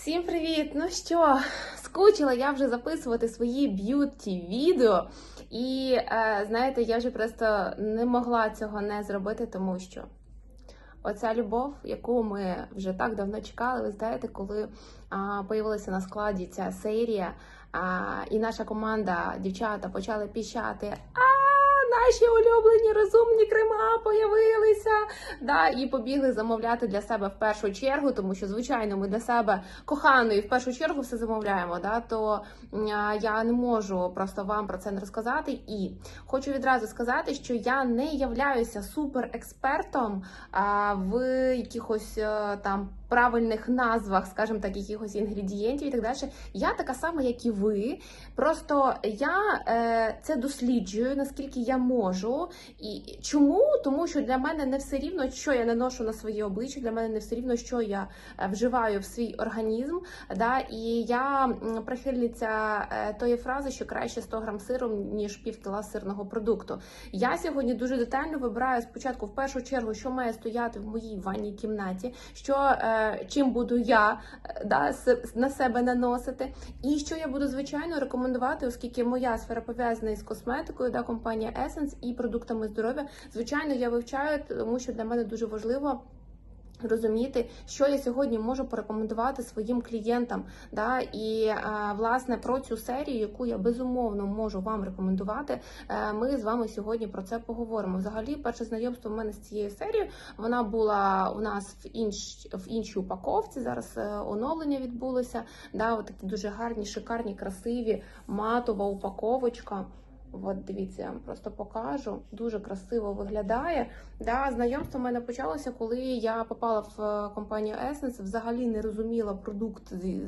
Всім привіт! Ну що, скучила я вже записувати свої б'юті відео, і е, знаєте, я вже просто не могла цього не зробити, тому що оця любов, яку ми вже так давно чекали, ви знаєте, коли а, появилася на складі ця серія, і наша команда, дівчата, почали піщати. А наші улюблені розумні крема появилися. Да, і побігли замовляти для себе в першу чергу, тому що, звичайно, ми для себе коханої в першу чергу все замовляємо. Да, то я не можу просто вам про це не розказати. І хочу відразу сказати, що я не являюся суперекспертом в якихось е, там правильних назвах, скажімо так, якихось інгредієнтів і так далі. Я така сама, як і ви. Просто я е, це досліджую, наскільки я можу. І чому? Тому що для мене не все рівно, що я наношу на своє обличчя, для мене не все рівно, що я е, вживаю в свій організм. Да? І я прихильниця е, тої фрази, що краще 100 грам сиру, ніж пів кіла сирного продукту. Я сьогодні дуже детально вибираю спочатку, в першу чергу, що має стояти в моїй ванній кімнаті, що е, чим буду я е, да, на себе наносити, і що я буду звичайно рекомендувати, оскільки моя сфера пов'язана із косметикою, да, компанія Essence і продуктами здоров'я. Звичайно, я вивчаю, тому що для мене дуже важливо. Розуміти, що я сьогодні можу порекомендувати своїм клієнтам, да і е, власне про цю серію, яку я безумовно можу вам рекомендувати. е, Ми з вами сьогодні про це поговоримо. Взагалі, перше знайомство в мене з цією серією. Вона була у нас в інш в іншій упаковці. Зараз е, оновлення відбулося. Да, такі дуже гарні, шикарні, красиві, матова упаковочка. От дивіться, я вам просто покажу. Дуже красиво виглядає. Да, знайомство в мене почалося, коли я попала в е, компанію Essence, взагалі не розуміла продукт, е,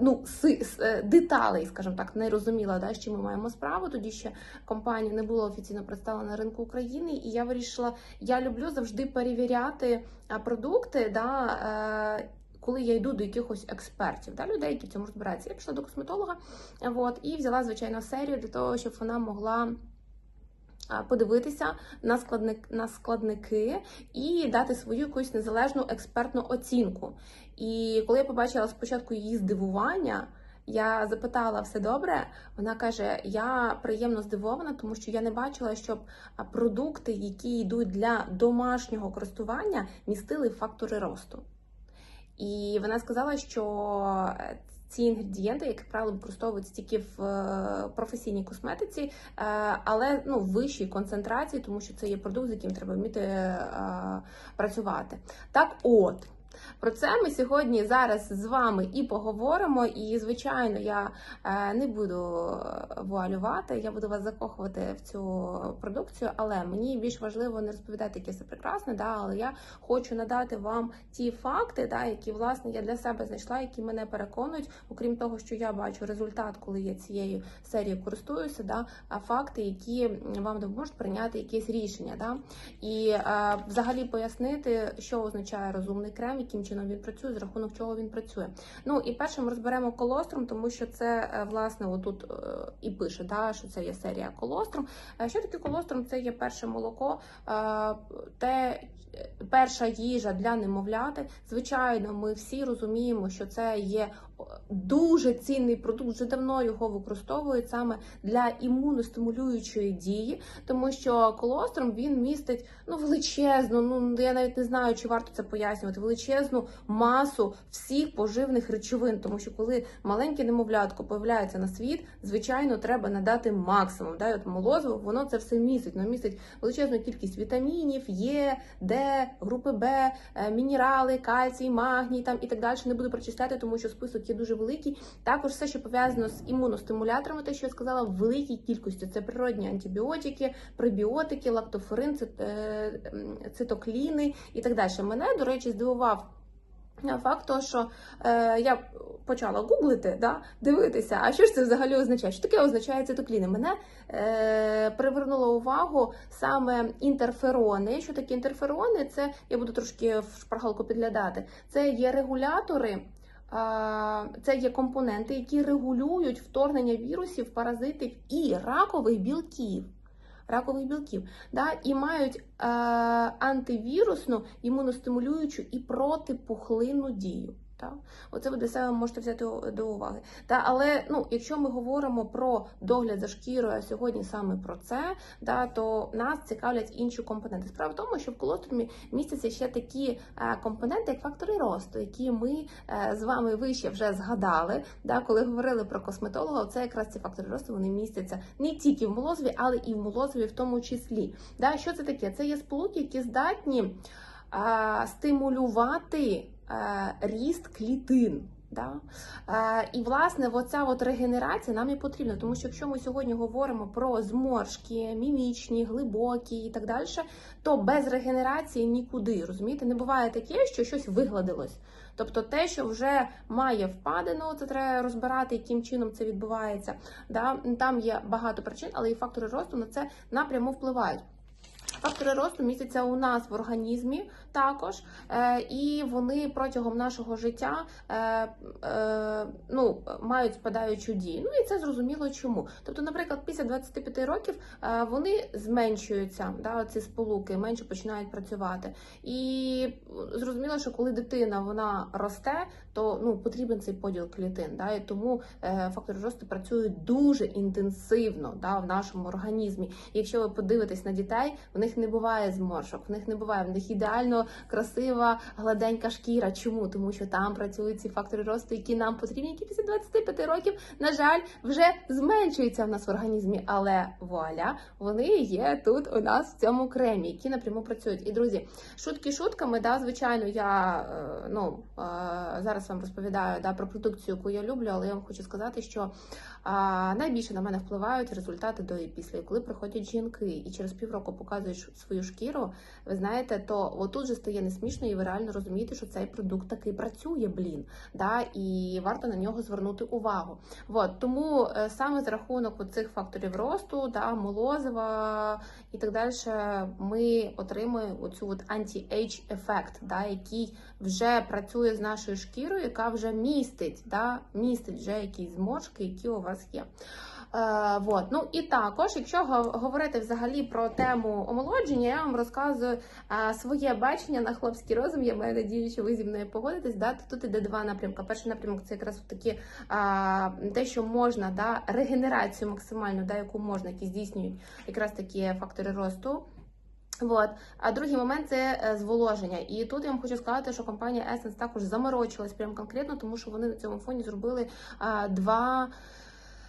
ну, си- с- е, деталей, скажімо так, не розуміла, да, з чим ми маємо справу. Тоді ще компанія не була офіційно представлена на ринку України, і я вирішила, я люблю завжди перевіряти продукти. Да, коли я йду до якихось експертів, да, людей, які в цьому розбираються. Я пішла до косметолога от, і взяла, звичайно, серію для того, щоб вона могла подивитися на, складник, на складники і дати свою якусь незалежну експертну оцінку. І коли я побачила спочатку її здивування, я запитала все добре. Вона каже: Я приємно здивована, тому що я не бачила, щоб продукти, які йдуть для домашнього користування, містили фактори росту. І вона сказала, що е, ці інгредієнти, як правило, використовуються тільки в е, професійній косметиці, е, але ну, в вищій концентрації, тому що це є продукт, з яким треба вміти працювати. Так, от. Про це ми сьогодні зараз з вами і поговоримо. І, звичайно, я е, не буду вуалювати, я буду вас закохувати в цю продукцію, але мені більш важливо не розповідати, яке це прекрасне, да, але я хочу надати вам ті факти, да, які власне я для себе знайшла, які мене переконують, окрім того, що я бачу результат, коли я цією серією користуюся, да, факти, які вам допоможуть прийняти якесь рішення. Да. І е, взагалі пояснити, що означає розумний крем, яким чином він працює, за рахунок чого він працює. Ну і першим розберемо колостром, тому що це е, власне отут е, і пише, да, що це є серія колостром. Е, Що таке колостром? Це є перше молоко, те перша їжа для немовляти. Звичайно, ми всі розуміємо, що це є дуже цінний продукт. Вже давно його використовують саме для імуностимулюючої дії, тому що колостром він містить ну величезну, ну я навіть не знаю, чи варто це пояснювати, величезну масу всіх поживних речовин. Тому що коли маленьке немовлятко появляється на світ, звичайно, треба надати максимум. Да? От молозиво, воно це все містить. Воно містить величезну кількість вітамінів, Є, Д, групи Б, е, мінерали, кальцій, магній там і так далі. Не буду перечисляти, тому що список є дуже великий. Також все, що пов'язано з імуностимуляторами, те, що я сказала, в великій кількості. Це природні антибіотики, пребіотики, лактоферин, е, цитокліни і так далі. Мене, до речі, здивував. Факт того, що е, я почала гуглити, да, дивитися, а що ж це взагалі означає? Що таке означає цитокліни? Мене е, привернуло увагу саме інтерферони. Що таке інтерферони? Це я буду трошки в шпаргалку підглядати. Це є регулятори. Це є компоненти, які регулюють вторгнення вірусів, паразитів і ракових білків. Ракових білків, да, і мають е, антивірусну, імуностимулюючу і протипухлинну дію. Та? Оце ви для себе можете взяти до уваги. Та, але ну, якщо ми говоримо про догляд за шкірою, а сьогодні саме про це, да, то нас цікавлять інші компоненти. Справа в тому, що в колостромі містяться ще такі е, компоненти, як фактори росту, які ми е, з вами вище вже згадали. Да, коли говорили про косметолога, це якраз ці фактори росту вони містяться не тільки в молозиві, але і в молозиві в тому числі. Да, що це таке? Це є сполуки, які здатні стимулювати ріст клітин. Да? Е, і власне оця от регенерація нам і потрібна, тому що якщо ми сьогодні говоримо про зморшки, мімічні, глибокі і так далі, то без регенерації нікуди. Розумієте, не буває таке, що щось вигладилось. Тобто те, що вже має впадину, це треба розбирати, яким чином це відбувається. Да? Там є багато причин, але і фактори росту на це напряму впливають. Фактори росту містяться у нас в організмі також, е, і вони протягом нашого життя е, е, ну, мають спадаючу дію. Ну і це зрозуміло чому. Тобто, наприклад, після 25 років вони зменшуються, да, ці сполуки менше починають працювати. І зрозуміло, що коли дитина вона росте, то ну, потрібен цей поділ клітин. Да, і тому е, фактори росту працюють дуже інтенсивно да, в нашому організмі. І якщо ви подивитесь на дітей, в них не буває зморшок, в них не буває, в них ідеально красива, гладенька шкіра. Чому? Тому що там працюють ці фактори росту, які нам потрібні, які після 25 років, на жаль, вже зменшуються в нас в організмі. Але вуаля, вони є тут у нас в цьому кремі, які напряму працюють. І друзі, шутки шутками, да, звичайно, я е, ну е, зараз вам розповідаю да, про продукцію, яку я люблю, але я вам хочу сказати, що найбільше на мене впливають результати до і після. Коли приходять жінки і через півроку показують свою шкіру, ви знаєте, то отут же стає не смішно, і ви реально розумієте, що цей продукт таки працює, блін. Да, і варто на нього звернути увагу. От, тому е, саме за рахунок цих факторів росту, да, молозива і так далі, ми отримуємо оцю от анті-ейдж ефект, да, який вже працює з нашою шкірою, яка вже містить, да, містить вже якісь зморшки, які у вас є. Е, вот. Ну і також, якщо говорити взагалі про тему омолодження, я вам розказую е, своє бачення на хлопський розум. Я маю надію, що ви зі мною погодитесь. Да? Тут іде два напрямки. Перший напрямок це якраз такі е, те, що можна, да, регенерацію максимальну, да, яку можна, які здійснюють якраз такі фактори росту. Вот. А другий момент це зволоження. І тут я вам хочу сказати, що компанія Essence також заморочилась прям конкретно, тому що вони на цьому фоні зробили два.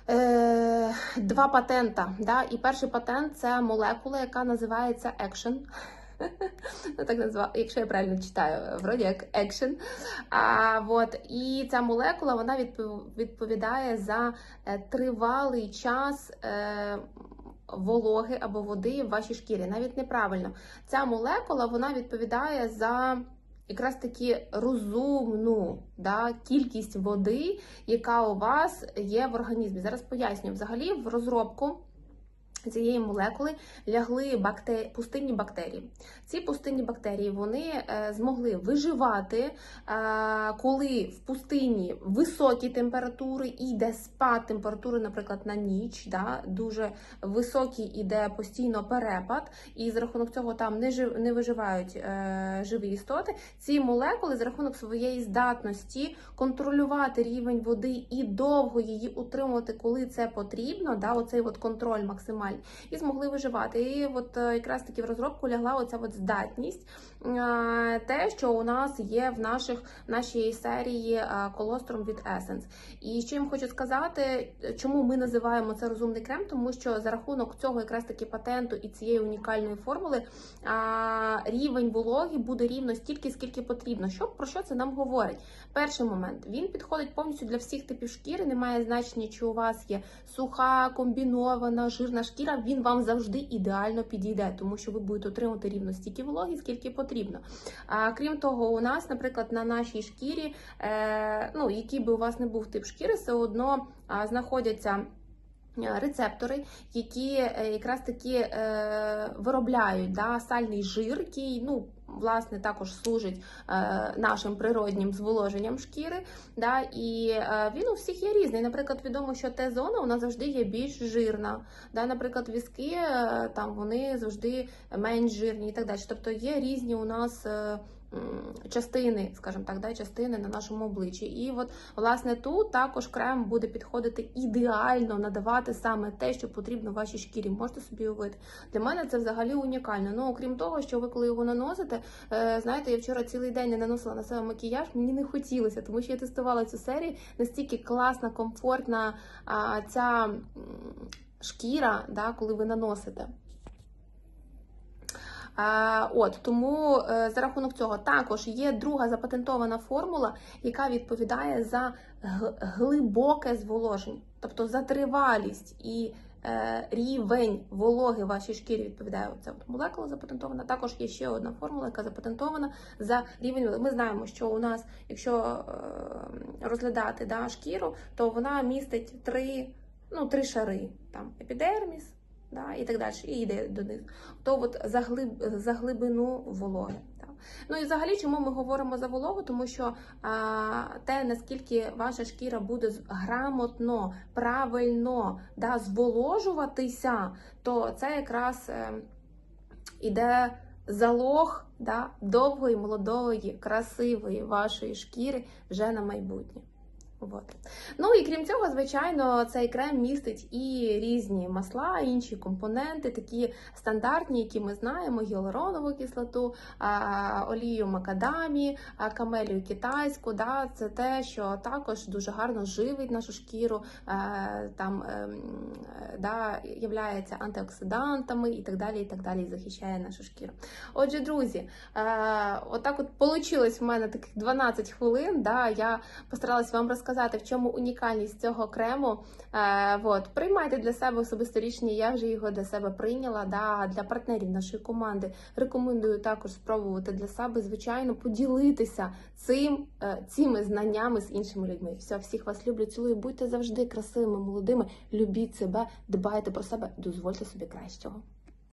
Е, два патента. Да? І перший патент це молекула, яка називається Action. Ну, так назва, якщо я правильно читаю, вроді як Action. А, вот, і ця молекула вона відпов- відповідає за е, тривалий час. Е, Вологи або води в вашій шкірі. Навіть неправильно. Ця молекула вона відповідає за якраз таки розумну да, кількість води, яка у вас є в організмі. Зараз поясню. Взагалі, в розробку цієї молекули лягли бактері... пустинні бактерії. Ці пустинні бактерії вони е, змогли виживати, е, коли в пустині високі температури і йде спад температури, наприклад, на ніч, да, дуже високий іде постійно перепад, і за рахунок цього там не, жив... не виживають е, живі істоти. Ці молекули за рахунок своєї здатності контролювати рівень води і довго її утримувати, коли це потрібно. Да, оцей от контроль максимальний, і змогли виживати. І от е, якраз таки в розробку лягла оця от здатність, е, те, що у нас є в наших нашій серії е, колостром від Essence. І що вам хочу сказати, чому ми називаємо це розумний крем, тому що за рахунок цього якраз таки патенту і цієї унікальної формули рівень вологи буде рівно стільки, скільки потрібно. Що про що це нам говорить? Перший момент він підходить повністю для всіх типів шкіри. Немає значення, чи у вас є суха, комбінована, жирна шкіра. Він вам завжди ідеально підійде, тому що ви будете отримати рівно стільки вологи, скільки потрібно. А крім того, у нас, наприклад, на нашій шкірі, е, ну який би у вас не був тип шкіри, все одно а, знаходяться. е, Рецептори, які е, якраз таки е, виробляють да, сальний жир, який ну, власне також служить е, нашим природнім зволоженням шкіри. Да, і е, він у всіх є різний. Наприклад, відомо, що Т-зона вона завжди є більш жирна. Да, наприклад, візки е, там вони завжди менш жирні і так далі. Тобто є різні у нас. Частини, скажімо так, да, частини на нашому обличчі. І от, власне, тут також крем буде підходити ідеально, надавати саме те, що потрібно вашій шкірі. Можете собі уявити. Для мене це взагалі унікально. Ну, окрім того, що ви коли його наносите, е, знаєте, я вчора цілий день не наносила на себе макіяж, мені не хотілося, тому що я тестувала цю серію настільки класна, комфортна ця шкіра, да, коли ви наносите. От тому е, за рахунок цього також є друга запатентована формула, яка відповідає за глибоке зволоження, тобто за тривалість і е, рівень вологи в вашій шкірі відповідає оця молекула запатентована. Також є ще одна формула, яка запатентована за рівень. Ми знаємо, що у нас, якщо е, розглядати да, шкіру, то вона містить три, ну, три шари: там епідерміс, да, і так далі, і йде донизу. То от за, глиб, за глибину вологи. Так. Ну і взагалі, чому ми говоримо за вологу? Тому що а, те, наскільки ваша шкіра буде грамотно, правильно да, зволожуватися, то це якраз е, іде залог да, довгої, молодої, красивої вашої шкіри вже на майбутнє. От. Ну і крім цього, звичайно, цей крем містить і різні масла, інші компоненти, такі стандартні, які ми знаємо: гіалуронову кислоту, олію макадамі, камелію китайську. Да, це те, що також дуже гарно живить нашу шкіру, там ем, да, являється антиоксидантами і так далі, і так далі, і захищає нашу шкіру. Отже, друзі, е, отак от вийшло в мене таких 12 хвилин. Да, я постаралась вам розказати, в чому унікальність цього крему. Е, от, приймайте для себе особисто рішення, я вже його для себе прийняла. Да, для партнерів нашої команди рекомендую також спробувати для себе, звичайно, поділитися цим, е, цими знаннями з іншими людьми. Все, всіх вас люблю, цілую, будьте завжди красивими, молодими, любіть себе, дбайте про себе, дозвольте собі кращого.